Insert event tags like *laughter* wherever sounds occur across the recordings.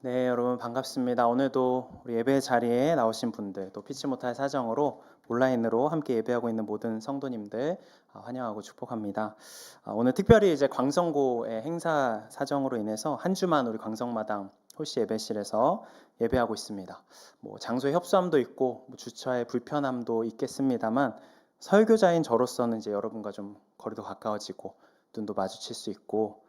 네, 여러분 반갑습니다. 오늘도 우리 예배 자리에 나오신 분들, 또 피치 못할 사정으로 온라인으로 함께 예배하고 있는 모든 성도님들 아, 환영하고 축복합니다. 아, 오늘 특별히 이제 광성고의 행사 사정으로 인해서 한 주만 우리 광성마당 홀씨 예배실에서 예배하고 있습니다. 뭐 장소의 협소함도 있고 뭐 주차의 불편함도 있겠습니다만 설교자인 저로서는 이제 여러분과 좀 거리도 가까워지고 눈도 마주칠 수 있고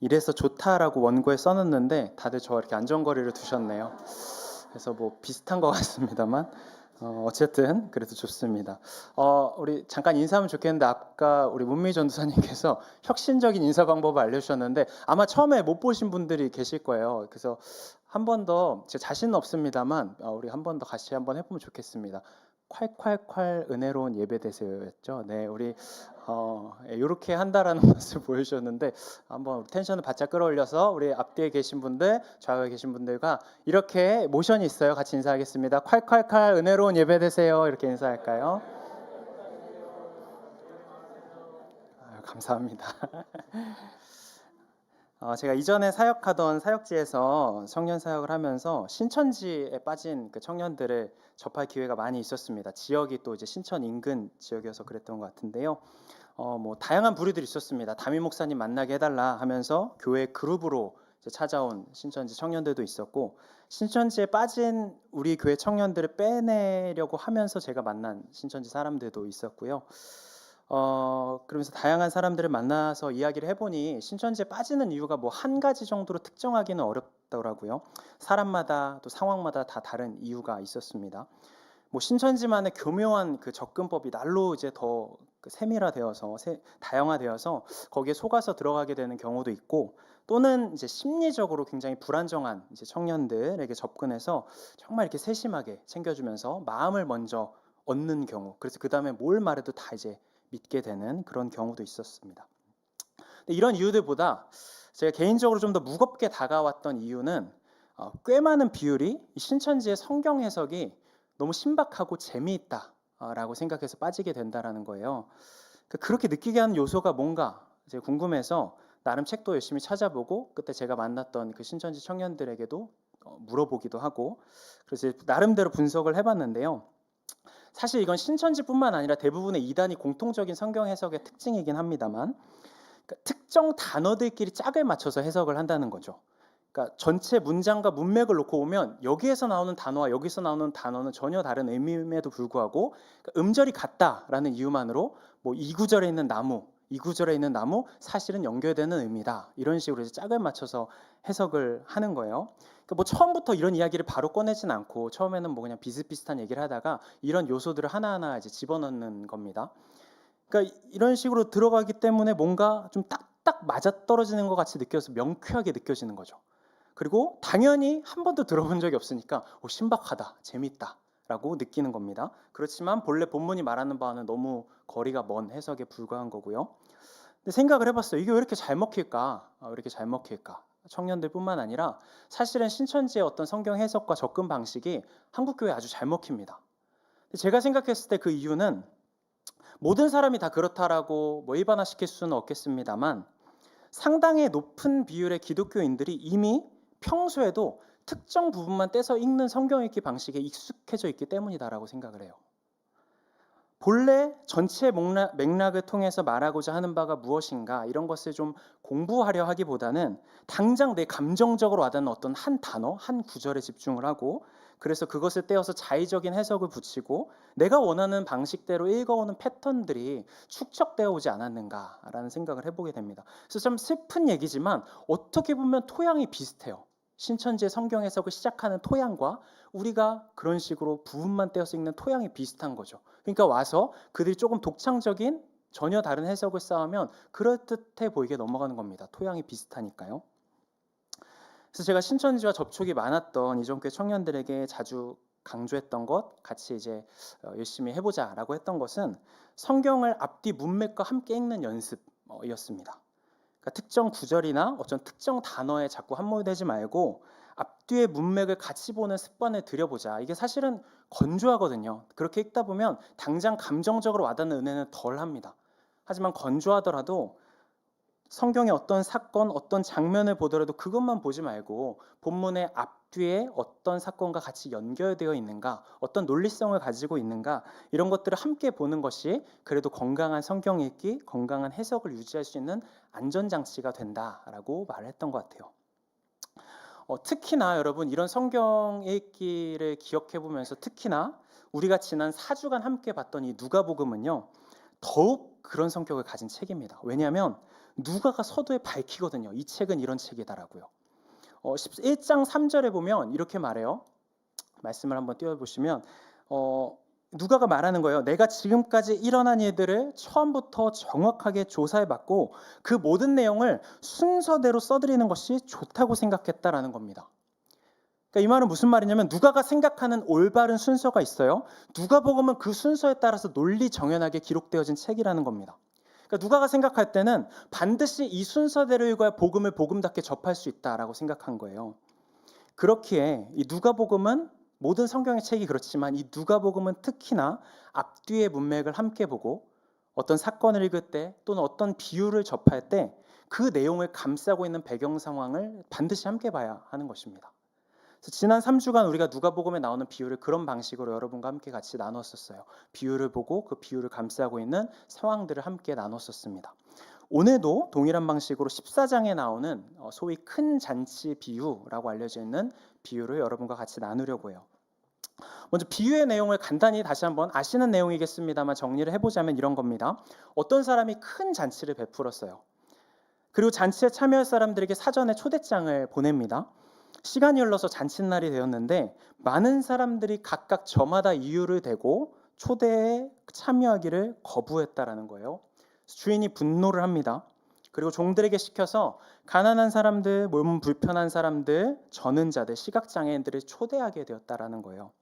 이래서 좋다라고 원고에 써놨는데 다들 저 이렇게 안전거리를 두셨네요. 그래서 뭐 비슷한 것 *laughs* 같습니다만 어, 어쨌든 그래도 좋습니다. 어, 우리 잠깐 인사하면 좋겠는데 아까 우리 문미 전도사님께서 *laughs* 혁신적인 인사 방법을 알려주셨는데 아마 처음에 못 보신 분들이 계실 거예요. 그래서 한 번 더 제 자신은 없습니다만 어, 우리 한 번 더 같이 한번 해보면 좋겠습니다. 콸콸콸 은혜로운 예배 되세요였죠. 네, 우리 어, 이렇게 한다라는 *laughs* 것을 보여주셨는데 한번 텐션을 바짝 끌어올려서 우리 앞뒤에 계신 분들, 좌우에 계신 분들과 이렇게 모션이 있어요. 같이 인사하겠습니다. 콸콸콸 은혜로운 예배 되세요. 이렇게 인사할까요? 아유, 감사합니다. *laughs* 어, 제가 이전에 사역하던 사역지에서 청년 사역을 하면서 신천지에 빠진 그 청년들을 접할 기회가 많이 있었습니다. 지역이 또 이제 신천 인근 지역이어서 그랬던 것 같은데요. 어, 뭐 다양한 부류들이 있었습니다. 담임 목사님 만나게 해달라 하면서 교회 그룹으로 찾아온 신천지 청년들도 있었고 신천지에 빠진 우리 교회 청년들을 빼내려고 하면서 제가 만난 신천지 사람들도 있었고요. 어, 그러면서 다양한 사람들을 만나서 이야기를 해보니 신천지에 빠지는 이유가 뭐 한 가지 정도로 특정하기는 어렵더라고요. 사람마다 또 상황마다 다 다른 이유가 있었습니다. 뭐 신천지만의 교묘한 그 접근법이 날로 이제 더그 세밀화되어서 세- 다양화되어서 거기에 속아서 들어가게 되는 경우도 있고 또는 이제 심리적으로 굉장히 불안정한 이제 청년들에게 접근해서 정말 이렇게 세심하게 챙겨주면서 마음을 먼저 얻는 경우 그래서 그 다음에 뭘 말해도 다 이제 믿게 되는 그런 경우도 있었습니다. 이런 이유들보다 제가 개인적으로 좀 더 무겁게 다가왔던 이유는 어, 꽤 많은 비율이 이 신천지의 성경 해석이 너무 신박하고 재미있다 라고 생각해서 빠지게 된다라는 거예요. 그- 그렇게 느끼게 하는 요소가 뭔가 이제 궁금해서 나름 책도 열심히 찾아보고 그때 제가 만났던 그 신천지 청년들에게도 어, 물어보기도 하고 그래서 나름대로 분석을 해봤는데요. 사실 이건 신천지뿐만 아니라 대부분의 이단이 공통적인 성경 해석의 특징이긴 합니다만 그러니까 특정 단어들끼리 짝을 맞춰서 해석을 한다는 거죠. 그러니까 전체 문장과 문맥을 놓고 보면 여기에서 나오는 단어와 여기서 나오는 단어는 전혀 다른 의미임에도 불구하고 그러니까 음절이 같다라는 이유만으로 뭐 이 구절에 있는 나무, 이 구절에 있는 나무 사실은 연결되는 의미다 이런 식으로 이제 짝을 맞춰서 해석을 하는 거예요. 그러니까 뭐 처음부터 이런 이야기를 바로 꺼내진 않고 처음에는 뭐 그냥 비슷비슷한 얘기를 하다가 이런 요소들을 하나하나 이제 집어넣는 겁니다. 그러니까 이런 식으로 들어가기 때문에 뭔가 좀 딱딱 맞아 떨어지는 것 같이 느껴서 명쾌하게 느껴지는 거죠. 그리고 당연히 한 번도 들어본 적이 없으니까 오, 신박하다, 재밌다 라고 느끼는 겁니다. 그렇지만 본래 본문이 말하는 바와는 너무 거리가 먼 해석에 불과한 거고요. 근데 생각을 해봤어요. 이게 왜 이렇게 잘 먹힐까? 아, 왜 이렇게 잘 먹힐까? 청년들뿐만 아니라 사실은 신천지의 어떤 성경 해석과 접근 방식이 한국 교회에 아주 잘 먹힙니다. 제가 생각했을 때 그 이유는 모든 사람이 다 그렇다라고 뭐 일반화시킬 수는 없겠습니다만 상당히 높은 비율의 기독교인들이 이미 평소에도 특정 부분만 떼서 읽는 성경 읽기 방식에 익숙해져 있기 때문이다라고 생각을 해요. 본래 전체 맥락, 맥락 을 통해서 말하고자 하는 바가 무엇인가 이런 것을 좀 공부하려 하기보다는 당장 내 감정적으로 와닿는 어떤 한 단어, 한 구절에 집중을 하고 그래서 그것을 떼어서 자의적인 해석을 붙이고 내가 원하는 방식대로 읽어오는 패턴들이 축적되어 오지 않았는가라는 생각을 해보게 됩니다. 그래서 좀 슬픈 얘기지만 어떻게 보면 토양이 비슷해요. 신천지의 성경 해석을 시작하는 토양과 우리가 그런 식으로 부분만 떼어서 읽는 토양이 비슷한 거죠. 그러니까 와서 그들이 조금 독창적인 전혀 다른 해석을 쌓으면 그럴듯해 보이게 넘어가는 겁니다. 토양이 비슷하니까요. 그래서 제가 신천지와 접촉이 많았던 이전교회 청년들에게 자주 강조했던 것, 같이 이제 어, 열심히 해보자라고 했던 것은 성경을 앞뒤 문맥과 함께 읽는 연습이었습니다. 그러니까 특정 구절이나 어떤 특정 단어에 자꾸 함몰되지 말고 앞뒤의 문맥을 같이 보는 습관을 들여보자. 이게 사실은 건조하거든요. 그렇게 읽다 보면 당장 감정적으로 와닿는 은혜는 덜합니다. 하지만 건조하더라도 성경의 어떤 사건, 어떤 장면을 보더라도 그것만 보지 말고 본문의 앞 뒤에 어떤 사건과 같이 연결되어 있는가, 어떤 논리성을 가지고 있는가 이런 것들을 함께 보는 것이 그래도 건강한 성경 읽기, 건강한 해석을 유지할 수 있는 안전 장치가 된다라고 말을 했던 것 같아요. 어, 특히나 여러분 이런 성경 읽기를 기억해 보면서 특히나 우리가 지난 4주간 함께 봤던 이 누가복음은요. 더욱 그런 성격을 가진 책입니다. 왜냐하면 누가가 서두에 밝히거든요. 이 책은 이런 책이다라고요. 어, 1장 3절에 보면 이렇게 말해요. 말씀을 한번 띄워보시면 어, 누가가 말하는 거예요. 내가 지금까지 일어난 일들을 처음부터 정확하게 조사해봤고 그 모든 내용을 순서대로 써드리는 것이 좋다고 생각했다라는 겁니다. 그러니까 이 말은 무슨 말이냐면 누가가 생각하는 올바른 순서가 있어요. 누가복음은 그 순서에 따라서 논리 정연하게 기록되어진 책이라는 겁니다. 그러니까 누가가 생각할 때는 반드시 이 순서대로 읽어야 복음을 복음답게 접할 수 있다라고 생각한 거예요. 그렇기에 이 누가복음은 모든 성경의 책이 그렇지만 이 누가복음은 특히나 앞뒤의 문맥을 함께 보고 어떤 사건을 읽을 때 또는 어떤 비유를 접할 때 그 내용을 감싸고 있는 배경 상황을 반드시 함께 봐야 하는 것입니다. 지난 3주간 우리가 누가복음에 나오는 비유를 그런 방식으로 여러분과 함께 같이 나눴었어요. 비유를 보고 그 비유를 감싸고 있는 상황들을 함께 나눴었습니다. 오늘도 동일한 방식으로 14장에 나오는 어, 소위 큰 잔치 비유라고 알려져 있는 비유를 여러분과 같이 나누려고 해요. 먼저 비유의 내용을 간단히 다시 한번 아시는 내용이겠습니다만 정리를 해보자면 이런 겁니다. 어떤 사람이 큰 잔치를 베풀었어요. 그리고 잔치에 참여할 사람들에게 사전에 초대장을 보냅니다. 시간이 흘러서 잔칫날이 되었는데 많은 사람들이 각각 저마다 이유를 대고 초대에 참여하기를 거부했다라는 거예요. 주인이 분노를 합니다. 그리고 종들에게 시켜서 가난한 사람들, 몸 불편한 사람들, 저는 자들, 시각 장애인들을 초대하게 되었다라는 거예요.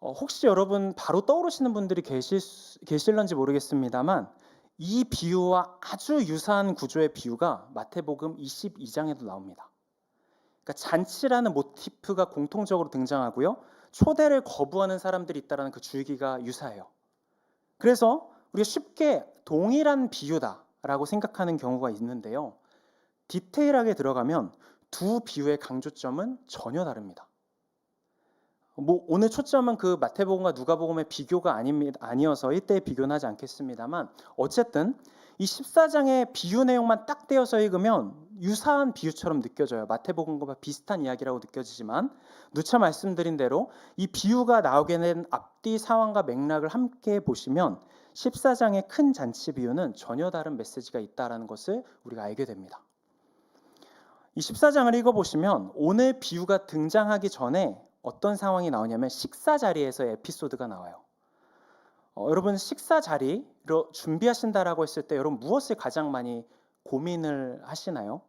어, 혹시 여러분 바로 떠오르시는 분들이 계실 계실런지 모르겠습니다만 이 비유와 아주 유사한 구조의 비유가 마태복음 22장에도 나옵니다. 그러니까 잔치라는 모티프가 공통적으로 등장하고요. 초대를 거부하는 사람들이 있다라는 그 줄기가 유사해요. 그래서 우리가 쉽게 동일한 비유다라고 생각하는 경우가 있는데요. 디테일하게 들어가면 두 비유의 강조점은 전혀 다릅니다. 뭐 오늘 초점은 그 마태복음과 누가복음의 비교가 아닙니다. 아니어서 이때의 비교는 하지 않겠습니다만 어쨌든 이 14장의 비유 내용만 딱 떼어서 읽으면 유사한 비유처럼 느껴져요. 마태복음과 비슷한 이야기라고 느껴지지만 누차 말씀드린 대로 이 비유가 나오게 된 앞뒤 상황과 맥락을 함께 보시면 14장의 큰 잔치 비유는 전혀 다른 메시지가 있다라는 것을 우리가 알게 됩니다. 이 14장을 읽어 보시면 오늘 비유가 등장하기 전에 어떤 상황이 나오냐면 식사 자리에서 에피소드가 나와요. 어, 여러분 식사 자리로 준비하신다라고 했을 때 여러분 무엇을 가장 많이 고민을 하시나요?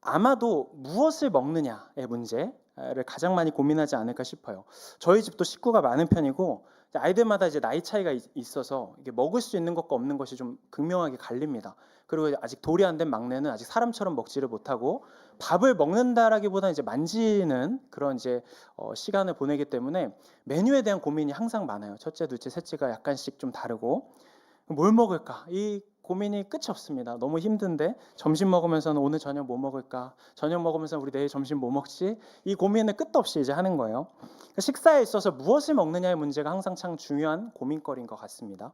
아마도 무엇을 먹느냐의 문제를 가장 많이 고민하지 않을까 싶어요. 저희 집도 식구가 많은 편이고 아이들마다 이제 나이 차이가 있어서 먹을 수 있는 것과 없는 것이 좀 극명하게 갈립니다. 그리고 아직 돌이 안 된 막내는 아직 사람처럼 먹지를 못하고 밥을 먹는다라기보다는 이제 만지는 그런 이제 어, 시간을 보내기 때문에 메뉴에 대한 고민이 항상 많아요. 첫째, 둘째, 셋째가 약간씩 좀 다르고 뭘 먹을까? 이 고민이 끝이 없습니다. 너무 힘든데 점심 먹으면서는 오늘 저녁 뭐 먹을까? 저녁 먹으면서 우리 내일 점심 뭐 먹지? 이 고민을 끝도 없이 이제 하는 거예요. 그러니까 식사에 있어서 무엇을 먹느냐의 문제가 항상 참 중요한 고민거리인 것 같습니다.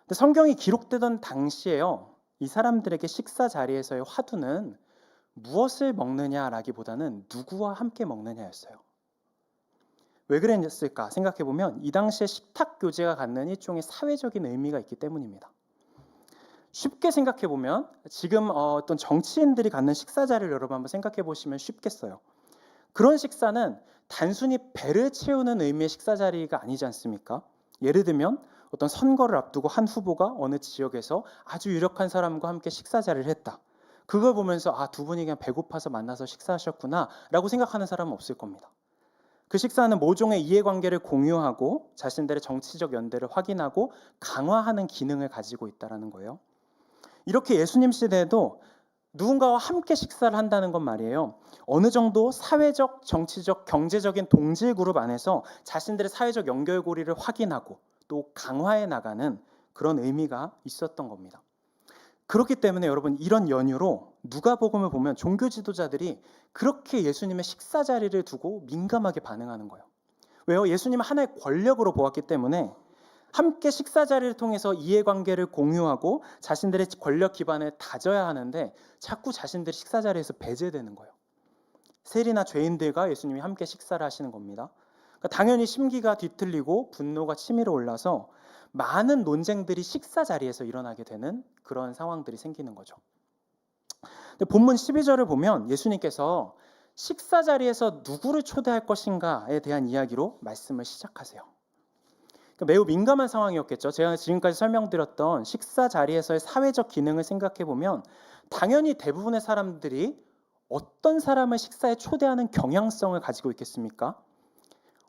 근데 성경이 기록되던 당시에요. 이 사람들에게 식사 자리에서의 화두는 무엇을 먹느냐라기보다는 누구와 함께 먹느냐였어요. 왜 그랬을까 생각해 보면 이 당시에 식탁 교제가 갖는 일종의 사회적인 의미가 있기 때문입니다. 쉽게 생각해 보면 지금 어, 어떤 정치인들이 갖는 식사 자리를 여러분 한번 생각해 보시면 쉽겠어요. 그런 식사는 단순히 배를 채우는 의미의 식사 자리가 아니지 않습니까? 예를 들면 어떤 선거를 앞두고 한 후보가 어느 지역에서 아주 유력한 사람과 함께 식사 자리를 했다. 그걸 보면서 아, 두 분이 그냥 배고파서 만나서 식사하셨구나라고 생각하는 사람은 없을 겁니다. 그 식사는 모종의 이해관계를 공유하고 자신들의 정치적 연대를 확인하고 강화하는 기능을 가지고 있다라는 거예요. 이렇게 예수님 시대에도 누군가와 함께 식사를 한다는 건 말이에요. 어느 정도 사회적, 정치적, 경제적인 동질 그룹 안에서 자신들의 사회적 연결고리를 확인하고 또 강화해 나가는 그런 의미가 있었던 겁니다. 그렇기 때문에 여러분 이런 연유로 누가복음을 보면 종교 지도자들이 그렇게 예수님의 식사 자리를 두고 민감하게 반응하는 거예요. 왜요? 예수님은 하나의 권력으로 보았기 때문에 함께 식사 자리를 통해서 이해관계를 공유하고 자신들의 권력 기반을 다져야 하는데 자꾸 자신들이 식사 자리에서 배제되는 거예요. 세리나 죄인들과 예수님이 함께 식사를 하시는 겁니다. 그러니까 당연히 심기가 뒤틀리고 분노가 치밀어 올라서 많은 논쟁들이 식사 자리에서 일어나게 되는 그런 상황들이 생기는 거죠. 본문 12절을 보면 예수님께서 식사 자리에서 누구를 초대할 것인가에 대한 이야기로 말씀을 시작하세요. 그러니까 매우 민감한 상황이었겠죠. 제가 지금까지 설명드렸던 식사 자리에서의 사회적 기능을 생각해 보면 당연히 대부분의 사람들이 어떤 사람을 식사에 초대하는 경향성을 가지고 있겠습니까?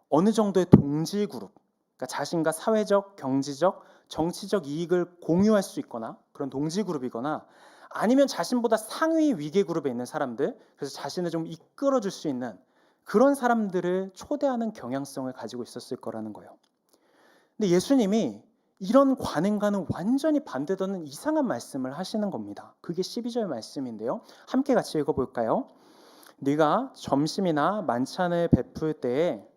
어느 정도의 동질 그룹, 그러니까 자신과 사회적, 경제적, 정치적 이익을 공유할 수 있거나 그런 동질 그룹이거나 아니면 자신보다 상위 위계 그룹에 있는 사람들, 그래서 자신을 좀 이끌어 줄 수 있는 그런 사람들을 초대하는 경향성을 가지고 있었을 거라는 거예요. 근데 예수님이 이런 관행과는 완전히 반대되는 이상한 말씀을 하시는 겁니다. 그게 12절 말씀인데요. 함께 같이 읽어 볼까요? 네가 점심이나 만찬을 베풀 때에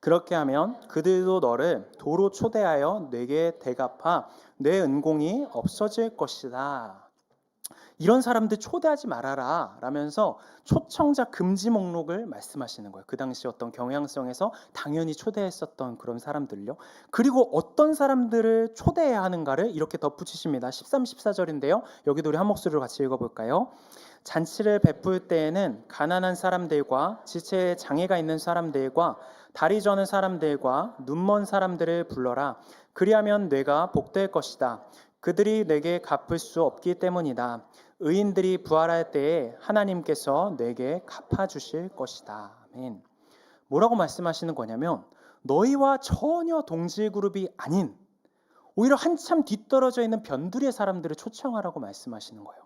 그렇게 하면 그들도 너를 도로 초대하여 내게 대갚아 내 은공이 없어질 것이다. 이런 사람들 초대하지 말아라 라면서 초청자 금지 목록을 말씀하시는 거예요. 그 당시 어떤 경향성에서 당연히 초대했었던 그런 사람들요. 그리고 어떤 사람들을 초대해야 하는가를 이렇게 덧붙이십니다. 13, 14절인데요. 여기도 우리 한 목소리로 같이 읽어볼까요? 잔치를 베풀 때에는 가난한 사람들과 지체에 장애가 있는 사람들과 다리 저는 사람들과 눈먼 사람들을 불러라. 그리하면 내가 복될 것이다. 그들이 내게 갚을 수 없기 때문이다. 의인들이 부활할 때에 하나님께서 내게 갚아 주실 것이다. 아멘. 뭐라고 말씀하시는 거냐면 너희와 전혀 동질 그룹이 아닌 오히려 한참 뒤떨어져 있는 변두리의 사람들을 초청하라고 말씀하시는 거예요.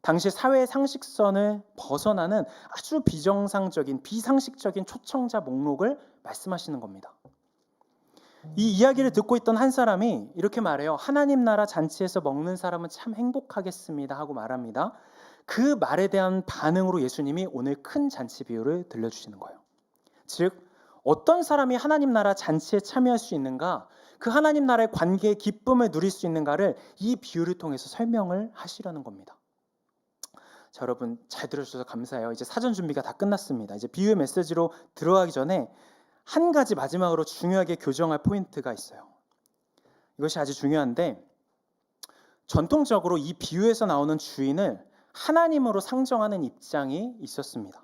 당시 사회 상식선을 벗어나는 아주 비정상적인 비상식적인 초청자 목록을 말씀하시는 겁니다. 이 이야기를 듣고 있던 한 사람이 이렇게 말해요. 하나님 나라 잔치에서 먹는 사람은 참 행복하겠습니다 하고 말합니다. 그 말에 대한 반응으로 예수님이 오늘 큰 잔치 비유를 들려주시는 거예요. 즉 어떤 사람이 하나님 나라 잔치에 참여할 수 있는가, 그 하나님 나라의 관계의 기쁨을 누릴 수 있는가를 이 비유를 통해서 설명을 하시려는 겁니다. 자, 여러분 잘 들어주셔서 감사해요. 이제 사전 준비가 다 끝났습니다. 이제 비유의 메시지로 들어가기 전에 한 가지 마지막으로 중요하게 교정할 포인트가 있어요. 이것이 아주 중요한데 전통적으로 이 비유에서 나오는 주인을 하나님으로 상정하는 입장이 있었습니다.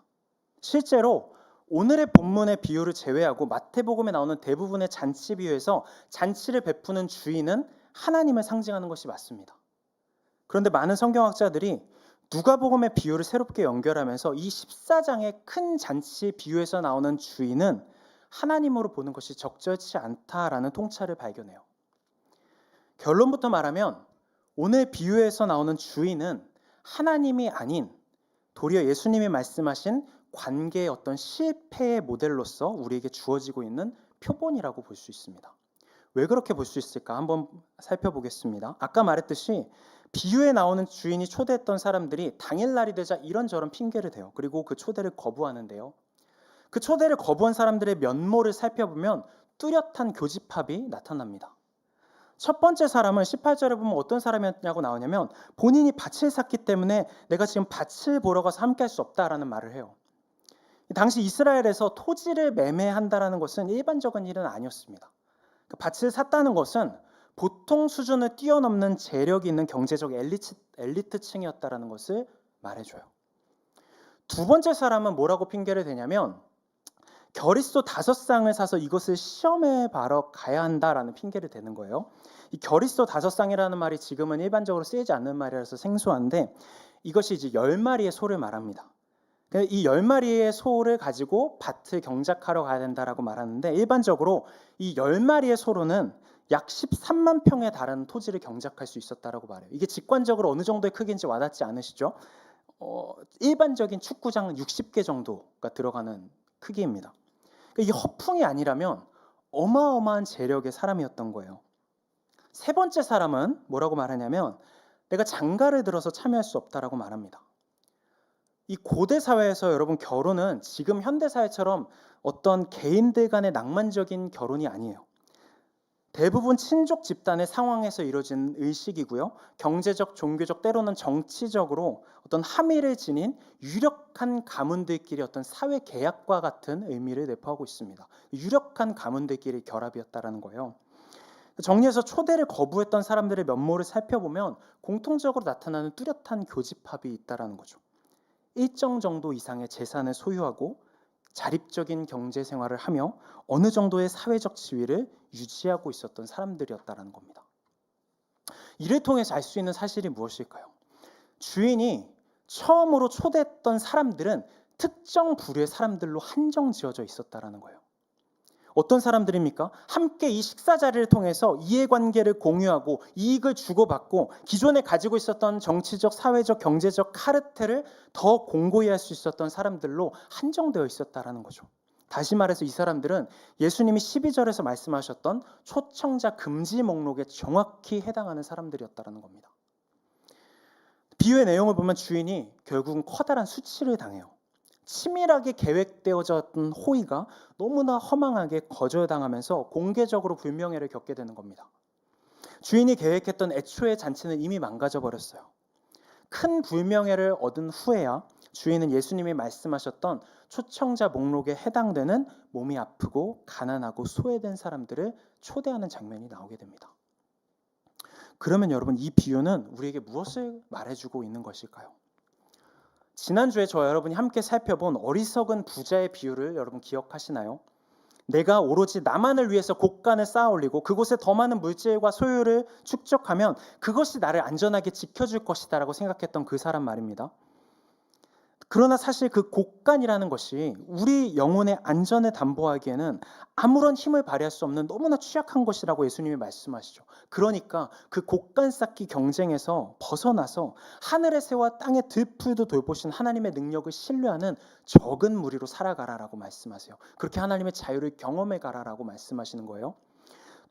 실제로 오늘의 본문의 비유를 제외하고 마태복음에 나오는 대부분의 잔치 비유에서 잔치를 베푸는 주인은 하나님을 상징하는 것이 맞습니다. 그런데 많은 성경학자들이 누가복음의 비유를 새롭게 연결하면서 이 14장의 큰 잔치 비유에서 나오는 주인은 하나님으로 보는 것이 적절치 않다라는 통찰을 발견해요. 결론부터 말하면 오늘 비유에서 나오는 주인은 하나님이 아닌 도리어 예수님이 말씀하신 관계의 어떤 실패의 모델로서 우리에게 주어지고 있는 표본이라고 볼 수 있습니다. 왜 그렇게 볼 수 있을까? 한번 살펴보겠습니다. 아까 말했듯이 비유에 나오는 주인이 초대했던 사람들이 당일날이 되자 이런저런 핑계를 대요. 그리고 그 초대를 거부하는데요. 그 초대를 거부한 사람들의 면모를 살펴보면 뚜렷한 교집합이 나타납니다. 첫 번째 사람은 18절에 보면 어떤 사람이었냐고 나오냐면 본인이 밭을 샀기 때문에 내가 지금 밭을 보러 가서 함께 할 수 없다라는 말을 해요. 당시 이스라엘에서 토지를 매매한다라는 것은 일반적인 일은 아니었습니다. 그 밭을 샀다는 것은 보통 수준을 뛰어넘는 재력이 있는 경제적 엘리트, 엘리트층이었다라는 것을 말해줘요. 두 번째 사람은 뭐라고 핑계를 대냐면 결의소 다섯 쌍을 사서 이것을 시험에 바러 가야 한다라는 핑계를 대는 거예요. 이 결의소 다섯 쌍이라는 말이 지금은 일반적으로 쓰이지 않는 말이라서 생소한데 이것이 이제 열 마리의 소를 말합니다. 이 열 마리의 소를 가지고 밭을 경작하러 가야 된다라고 말하는데 일반적으로 이 열 마리의 소로는 약 13만 평에 달하는 토지를 경작할 수 있었다라고 말해요. 이게 직관적으로 어느 정도의 크기인지 와닿지 않으시죠? 어, 일반적인 축구장 60개 정도가 들어가는 크기입니다. 그러니까 이 허풍이 아니라면 어마어마한 재력의 사람이었던 거예요. 세 번째 사람은 뭐라고 말하냐면 내가 장가를 들어서 참여할 수 없다라고 말합니다. 이 고대 사회에서 여러분 결혼은 지금 현대 사회처럼 어떤 개인들 간의 낭만적인 결혼이 아니에요. 대부분 친족 집단의 상황에서 이루어진 의식이고요. 경제적, 종교적, 때로는 정치적으로 어떤 함의를 지닌 유력한 가문들끼리 어떤 사회 계약과 같은 의미를 내포하고 있습니다. 유력한 가문들끼리 결합이었다라는 거예요. 정리해서 초대를 거부했던 사람들의 면모를 살펴보면 공통적으로 나타나는 뚜렷한 교집합이 있다라는 거죠. 일정 정도 이상의 재산을 소유하고 자립적인 경제 생활을 하며 어느 정도의 사회적 지위를 유지하고 있었던 사람들이었다라는 겁니다. 이를 통해서 알 수 있는 사실이 무엇일까요? 주인이 처음으로 초대했던 사람들은 특정 부류의 사람들로 한정 지어져 있었다라는 거예요. 어떤 사람들입니까? 함께 이 식사 자리를 통해서 이해관계를 공유하고 이익을 주고받고 기존에 가지고 있었던 정치적, 사회적, 경제적 카르텔을 더 공고히 할 수 있었던 사람들로 한정되어 있었다라는 거죠. 다시 말해서 이 사람들은 예수님이 12절에서 말씀하셨던 초청자 금지 목록에 정확히 해당하는 사람들이었다라는 겁니다. 비유의 내용을 보면 주인이 결국은 커다란 수치를 당해요. 치밀하게 계획되어졌던 호의가 너무나 허망하게 거절당하면서 공개적으로 불명예를 겪게 되는 겁니다. 주인이 계획했던 애초의 잔치는 이미 망가져 버렸어요. 큰 불명예를 얻은 후에야 주인은 예수님이 말씀하셨던 초청자 목록에 해당되는 몸이 아프고 가난하고 소외된 사람들을 초대하는 장면이 나오게 됩니다. 그러면 여러분 이 비유는 우리에게 무엇을 말해주고 있는 것일까요? 지난주에 저 여러분이 함께 살펴본 어리석은 부자의 비유를 여러분 기억하시나요? 내가 오로지 나만을 위해서 곡간을 쌓아 올리고 그곳에 더 많은 물질과 소유를 축적하면 그것이 나를 안전하게 지켜줄 것이다라고 생각했던 그 사람 말입니다. 그러나 사실 그 곡간이라는 것이 우리 영혼의 안전을 담보하기에는 아무런 힘을 발휘할 수 없는 너무나 취약한 것이라고 예수님이 말씀하시죠. 그러니까 그 곡간 쌓기 경쟁에서 벗어나서 하늘의 새와 땅의 들풀도 돌보신 하나님의 능력을 신뢰하는 적은 무리로 살아가라라고 말씀하세요. 그렇게 하나님의 자유를 경험해 가라라고 말씀하시는 거예요.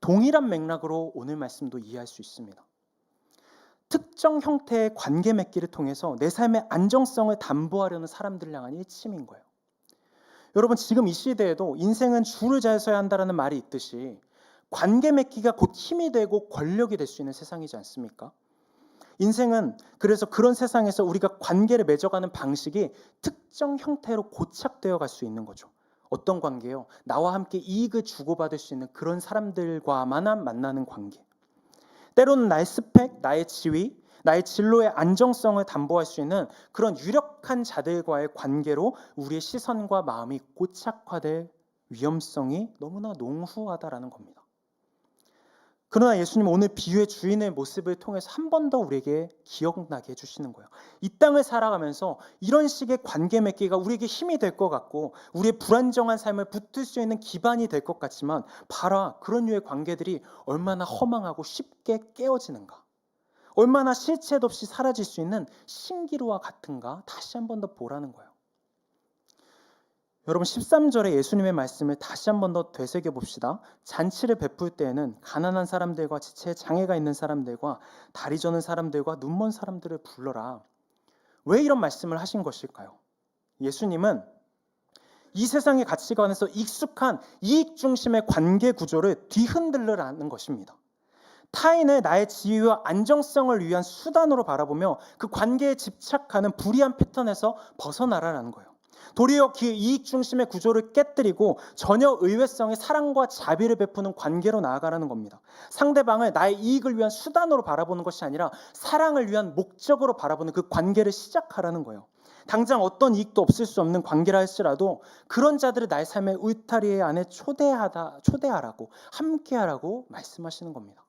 동일한 맥락으로 오늘 말씀도 이해할 수 있습니다. 특정 형태의 관계 맺기를 통해서 내 삶의 안정성을 담보하려는 사람들 향한 일침인 거예요. 여러분 지금 이 시대에도 인생은 줄을 잘 서야 한다라는 말이 있듯이 관계 맺기가 곧 힘이 되고 권력이 될 수 있는 세상이지 않습니까? 인생은 그래서 그런 세상에서 우리가 관계를 맺어가는 방식이 특정 형태로 고착되어 갈 수 있는 거죠. 어떤 관계요? 나와 함께 이익을 주고받을 수 있는 그런 사람들과만 만나는 관계. 때로는 나의 스펙, 나의 지위, 나의 진로의 안정성을 담보할 수 있는 그런 유력한 자들과의 관계로 우리의 시선과 마음이 고착화될 위험성이 너무나 농후하다라는 겁니다. 그러나 예수님 오늘 비유의 주인의 모습을 통해서 한 번 더 우리에게 기억나게 해주시는 거예요. 이 땅을 살아가면서 이런 식의 관계 맺기가 우리에게 힘이 될 것 같고 우리의 불안정한 삶을 붙들 수 있는 기반이 될 것 같지만 봐라 그런 류의 관계들이 얼마나 허망하고 쉽게 깨어지는가. 얼마나 실체 없이 사라질 수 있는 신기루와 같은가 다시 한 번 더 보라는 거예요. 여러분 13절에 예수님의 말씀을 다시 한 번 더 되새겨 봅시다. 잔치를 베풀 때에는 가난한 사람들과 지체에 장애가 있는 사람들과 다리 저는 사람들과 눈먼 사람들을 불러라. 왜 이런 말씀을 하신 것일까요? 예수님은 이 세상의 가치관에서 익숙한 이익 중심의 관계 구조를 뒤흔들려라는 것입니다. 타인을 나의 지위와 안정성을 위한 수단으로 바라보며 그 관계에 집착하는 불이한 패턴에서 벗어나라라는 거예요. 도리어 그 이익 중심의 구조를 깨뜨리고 전혀 의외성의 사랑과 자비를 베푸는 관계로 나아가라는 겁니다. 상대방을 나의 이익을 위한 수단으로 바라보는 것이 아니라 사랑을 위한 목적으로 바라보는 그 관계를 시작하라는 거예요. 당장 어떤 이익도 없을 수 없는 관계라 할지라도 그런 자들을 나의 삶의 울타리 안에 초대하다 초대하라고 함께하라고 말씀하시는 겁니다.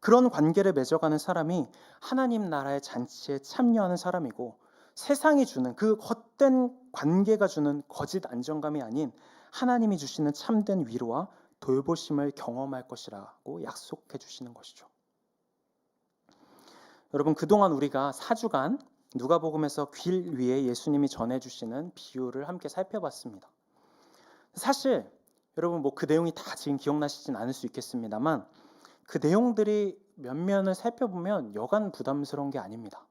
그런 관계를 맺어가는 사람이 하나님 나라의 잔치에 참여하는 사람이고 세상이 주는 그 헛된 관계가 주는 거짓 안정감이 아닌 하나님이 주시는 참된 위로와 돌보심을 경험할 것이라고 약속해 주시는 것이죠. 여러분 그동안 우리가 4주간 누가복음에서 길 위에 예수님이 전해 주시는 비유를 함께 살펴봤습니다. 사실 여러분 뭐 그 내용이 다 지금 기억나시진 않을 수 있겠습니다만 그 내용들이 면면을 살펴보면 여간 부담스러운 게 아닙니다.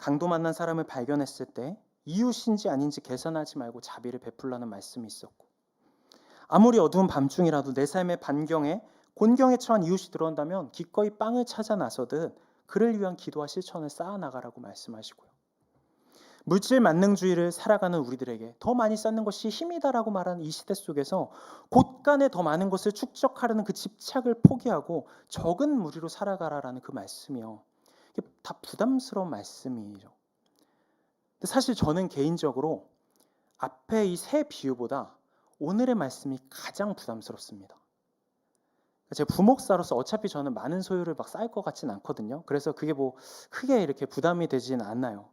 강도 만난 사람을 발견했을 때 이웃인지 아닌지 계산하지 말고 자비를 베풀라는 말씀이 있었고 아무리 어두운 밤중이라도 내 삶의 반경에 곤경에 처한 이웃이 들어온다면 기꺼이 빵을 찾아 나서듯 그를 위한 기도와 실천을 쌓아 나가라고 말씀하시고요. 물질 만능주의를 살아가는 우리들에게 더 많이 쌓는 것이 힘이다라고 말하는 이 시대 속에서 곳간에 더 많은 것을 축적하려는 그 집착을 포기하고 적은 무리로 살아가라라는 그 말씀이요. 다 부담스러운 말씀이죠. 근데 사실 저는 개인적으로 앞에 이 세 비유보다 오늘의 말씀이 가장 부담스럽습니다. 제 부목사로서 어차피 저는 많은 소유를 막 쌓을 것 같진 않거든요. 그래서 그게 뭐 크게 이렇게 부담이 되지는 않나요.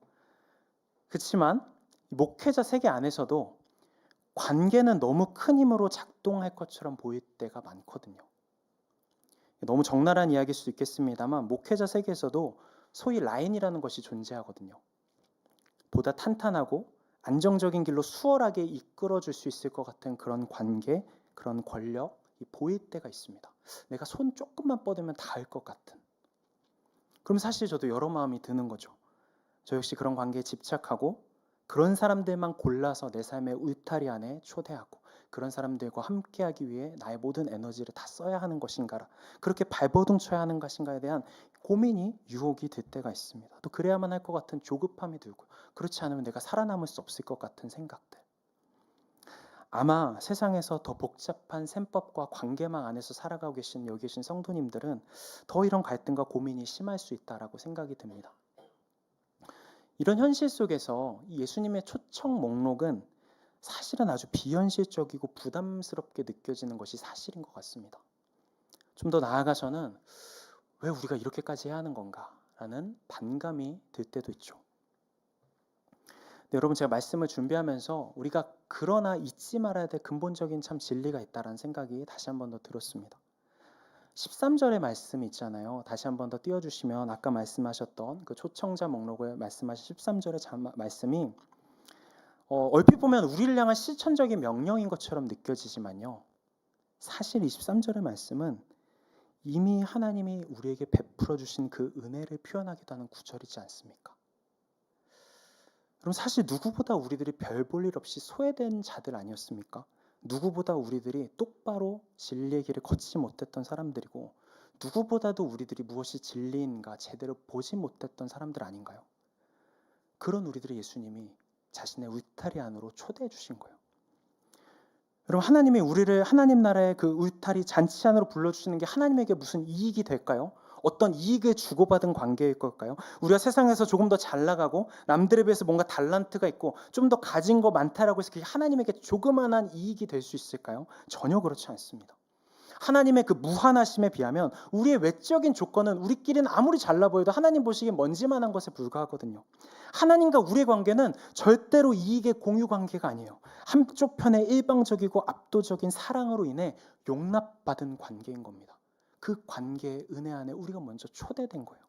그렇지만 목회자 세계 안에서도 관계는 너무 큰 힘으로 작동할 것처럼 보일 때가 많거든요. 너무 적나라한 이야기일 수 있겠습니다만 목회자 세계에서도 소위 라인이라는 것이 존재하거든요. 보다 탄탄하고 안정적인 길로 수월하게 이끌어 줄 수 있을 것 같은 그런 관계, 그런 권력 이 보일 때가 있습니다. 내가 손 조금만 뻗으면 닿을 것 같은. 그럼 사실 저도 여러 마음이 드는 거죠. 저 역시 그런 관계에 집착하고 그런 사람들만 골라서 내 삶의 울타리 안에 초대하고 그런 사람들과 함께하기 위해 나의 모든 에너지를 다 써야 하는 것인가 그렇게 발버둥 쳐야 하는 것인가에 대한 고민이 유혹이 될 때가 있습니다. 또 그래야만 할 것 같은 조급함이 들고 그렇지 않으면 내가 살아남을 수 없을 것 같은 생각들. 아마 세상에서 더 복잡한 셈법과 관계망 안에서 살아가고 계신 여기 계신 성도님들은 더 이런 갈등과 고민이 심할 수 있다라고 생각이 듭니다. 이런 현실 속에서 예수님의 초청 목록은 사실은 아주 비현실적이고 부담스럽게 느껴지는 것이 사실인 것 같습니다. 좀 더 나아가서는 왜 우리가 이렇게까지 해야 하는 건가라는 반감이 들 때도 있죠. 네, 여러분 제가 말씀을 준비하면서 우리가 그러나 잊지 말아야 될 근본적인 참 진리가 있다라는 생각이 다시 한 번 더 들었습니다. 13절의 말씀이 있잖아요. 다시 한 번 더 띄워주시면 아까 말씀하셨던 그 초청자 목록을 말씀하신 13절의 말씀이 어, 얼핏 보면 우리를 향한 실천적인 명령인 것처럼 느껴지지만요. 사실 23절의 말씀은 이미 하나님이 우리에게 베풀어 주신 그 은혜를 표현하기도 하는 구절이지 않습니까? 그럼 사실 누구보다 우리들이 별 볼 일 없이 소외된 자들 아니었습니까? 누구보다 우리들이 똑바로 진리의 길을 걷지 못했던 사람들이고 누구보다도 우리들이 무엇이 진리인가 제대로 보지 못했던 사람들 아닌가요? 그런 우리들의 예수님이 자신의 울타리 안으로 초대해 주신 거예요. 여러분 하나님이 우리를 하나님 나라의 그 울타리 잔치 안으로 불러 주시는 게 하나님에게 무슨 이익이 될까요? 어떤 이익을 주고받은 관계일 걸까요? 우리가 세상에서 조금 더 잘 나가고 남들에 비해서 뭔가 달란트가 있고 좀 더 가진 거 많다라고 해서 그게 하나님에게 조그만한 이익이 될 수 있을까요? 전혀 그렇지 않습니다. 하나님의 그 무한하심에 비하면 우리의 외적인 조건은 우리끼리는 아무리 잘나 보여도 하나님 보시기에 먼지만한 것에 불과하거든요. 하나님과 우리의 관계는 절대로 이익의 공유 관계가 아니에요. 한쪽 편의 일방적이고 압도적인 사랑으로 인해 용납받은 관계인 겁니다. 그 관계의 은혜 안에 우리가 먼저 초대된 거예요.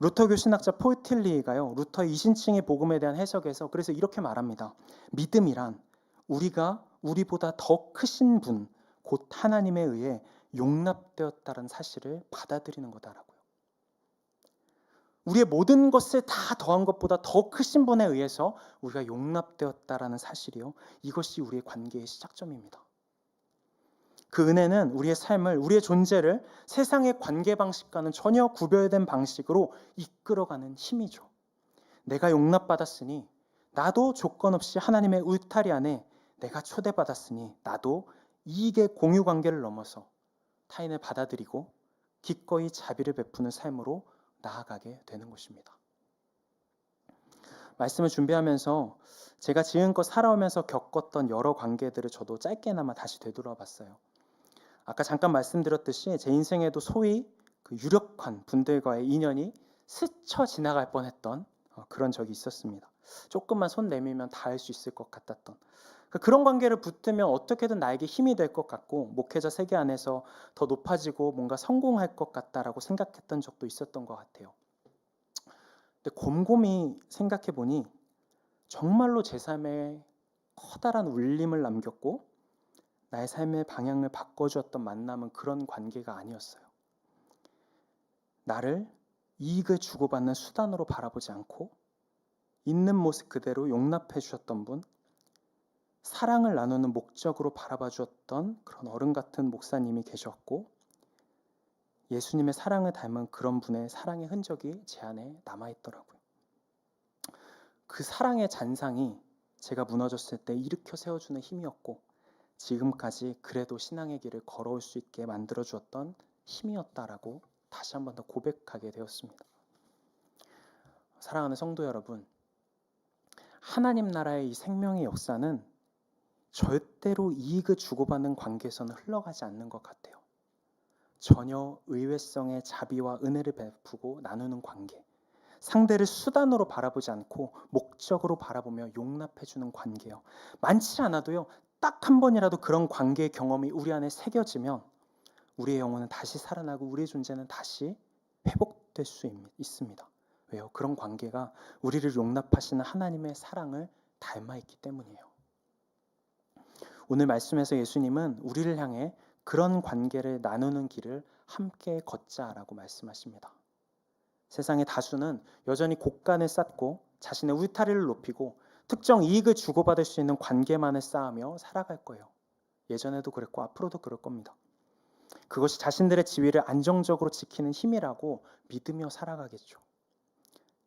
루터교 신학자 폴틸리가요. 루터의 이신칭의 복음에 대한 해석에서 그래서 이렇게 말합니다. 믿음이란 우리가 우리보다 더 크신 분, 곧 하나님에 의해 용납되었다는 사실을 받아들이는 거다라고요. 우리의 모든 것을 다 더한 것보다 더 크신 분에 의해서 우리가 용납되었다라는 사실이요. 이것이 우리의 관계의 시작점입니다. 그 은혜는 우리의 삶을, 우리의 존재를 세상의 관계 방식과는 전혀 구별된 방식으로 이끌어가는 힘이죠. 내가 용납받았으니 나도 조건 없이 하나님의 울타리 안에 내가 초대받았으니 나도 이익의 공유 관계를 넘어서 타인을 받아들이고 기꺼이 자비를 베푸는 삶으로 나아가게 되는 것입니다. 말씀을 준비하면서 제가 지금껏 살아오면서 겪었던 여러 관계들을 저도 짧게나마 다시 되돌아봤어요. 아까 잠깐 말씀드렸듯이 제 인생에도 소위 그 유력한 분들과의 인연이 스쳐 지나갈 뻔했던 어, 그런 적이 있었습니다. 조금만 손 내밀면 닿을 수 있을 것 같았던 그러니까 그런 관계를 붙으면 어떻게든 나에게 힘이 될 것 같고 목회자 세계 안에서 더 높아지고 뭔가 성공할 것 같다라고 생각했던 적도 있었던 것 같아요. 근데 곰곰이 생각해 보니 정말로 제 삶에 커다란 울림을 남겼고 나의 삶의 방향을 바꿔주었던 만남은 그런 관계가 아니었어요. 나를 이익을 주고받는 수단으로 바라보지 않고 있는 모습 그대로 용납해 주셨던 분, 사랑을 나누는 목적으로 바라봐 주었던 그런 어른 같은 목사님이 계셨고 예수님의 사랑을 닮은 그런 분의 사랑의 흔적이 제 안에 남아 있더라고요. 그 사랑의 잔상이 제가 무너졌을 때 일으켜 세워주는 힘이었고 지금까지 그래도 신앙의 길을 걸어올 수 있게 만들어 주었던 힘이었다라고 다시 한 번 더 고백하게 되었습니다. 사랑하는 성도 여러분, 하나님 나라의 이 생명의 역사는 절대로 이익을 주고받는 관계에서는 흘러가지 않는 것 같아요. 전혀 의외성의 자비와 은혜를 베푸고 나누는 관계, 상대를 수단으로 바라보지 않고 목적으로 바라보며 용납해주는 관계요. 많지 않아도요, 딱 한 번이라도 그런 관계의 경험이 우리 안에 새겨지면 우리의 영혼은 다시 살아나고 우리의 존재는 다시 회복될 수 있- 있습니다. 왜요? 그런 관계가 우리를 용납하시는 하나님의 사랑을 닮아 있기 때문이에요. 오늘 말씀에서 예수님은 우리를 향해 그런 관계를 나누는 길을 함께 걷자라고 말씀하십니다. 세상의 다수는 여전히 곡간을 쌓고 자신의 울타리를 높이고 특정 이익을 주고받을 수 있는 관계만을 쌓으며 살아갈 거예요. 예전에도 그랬고 앞으로도 그럴 겁니다. 그것이 자신들의 지위를 안정적으로 지키는 힘이라고 믿으며 살아가겠죠.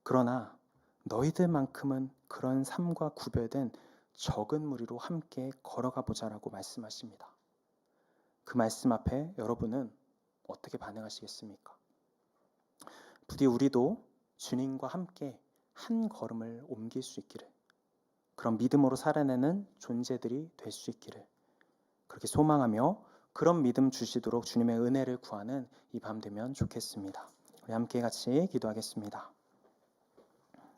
그러나 너희들만큼은 그런 삶과 구별된 적은 무리로 함께 걸어가 보자라고 말씀하십니다. 그 말씀 앞에 여러분은 어떻게 반응하시겠습니까? 부디 우리도 주님과 함께 한 걸음을 옮길 수 있기를 그런 믿음으로 살아내는 존재들이 될 수 있기를 그렇게 소망하며 그런 믿음 주시도록 주님의 은혜를 구하는 이 밤 되면 좋겠습니다. 우리 함께 같이 기도하겠습니다.